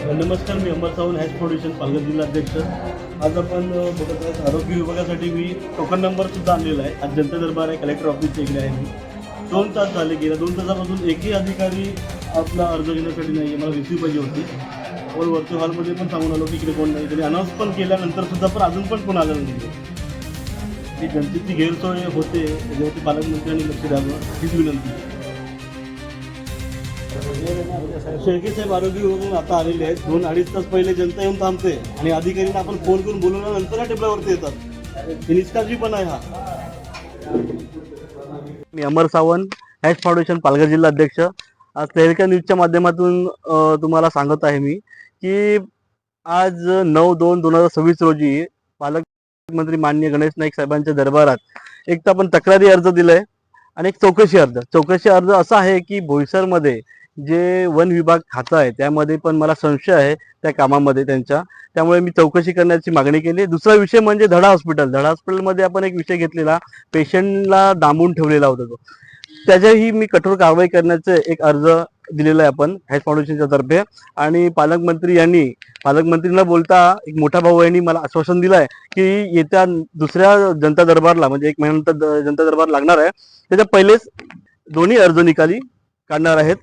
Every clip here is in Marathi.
नमस्कार मी अंबर सावंत हॅच फाउंडेशन पालघर जिल्हा अध्यक्ष आज आपण बघत आहोत आरोग्य विभागासाठी मी टोकन नंबर सुद्धा आणलेला आहे. आज जनता दरबार आहे कलेक्टर ऑफिसच्या इकडे आहे मी. दोन तास झाले गेल्या दोन तासापासून एकही अधिकारी आपला अर्ज घेण्यासाठी नाही आहे मला रिसिव्ह पाहिजे होती. वर वरच्या हॉलमध्ये पण सांगून आलो की इकडे कोण नाही. त्यांनी अनाऊन्स पण केल्यानंतर सुद्धा पण अजून पण कोण आलं नाही ही जनतेची गैरसोय होते. त्याच्यावरती पालकमंत्र्यांनी लक्ष द्यावं. हीच विनंती शेळके साहेब आरोग्य विभागातून आता आलेले आहेत. दोन अडीच तास पहिले जनता येऊन थांबते आणि अधिकाऱ्यांना आपण फोन करून बोलवल्यानंतर नंतर टेबलावरती येतात. हे निष्काळजीपणा आहे हा. मी अमर सावंत हॅच फाउंडेशन पालघर जिल्हा अध्यक्ष. आज तेलका न्यूजच्या माध्यमातून तुम्हाला सांगत आहे मी की आज नऊ दोन दोन हजार सव्वीस रोजी पालकमंत्री माननीय गणेश नाईक साहेबांच्या दरबारात एक तर आपण तक्रारी अर्ज दिलाय आणि एक चौकशी अर्ज. चौकशी अर्ज असा आहे की भोईसरमध्ये जे वन विभाग खातं आहे त्यामध्ये पण मला संशय आहे त्या कामामध्ये त्यांच्या. त्यामुळे मी चौकशी करण्याची मागणी केली. दुसरा विषय म्हणजे धडा हॉस्पिटल. धडा हॉस्पिटलमध्ये आपण एक विषय घेतलेला पेशंटला दामून ठेवलेला होता तो. त्याच्याही मी कठोर कारवाई करण्याचे एक अर्ज दिलेला आहे आपण हॅश फाउंडेशनच्या तर्फे. आणि पालकमंत्री यांनी पालकमंत्रींना बोलता एक मोठा भाऊ यांनी मला आश्वासन दिलं आहे की येत्या दुसऱ्या जनता दरबारला म्हणजे एक महिन्यानंतर जनता दरबार लागणार आहे त्याच्या पहिलेच दोन्ही अर्ज निकाली काढणार आहेत.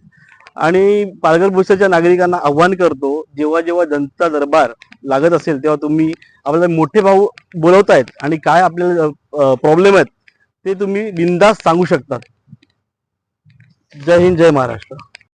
आणि पालघर भुसाच्या नागरिकांना आव्हान करतो जेव्हा जेव्हा जनता दरबार लागत असेल तेव्हा तुम्ही आपल्याला मोठे भाऊ बोलवतायत आणि काय आपल्याला प्रॉब्लेम आहेत ते तुम्ही बिंदास सांगू शकतात जय हिंद जय महाराष्ट्र.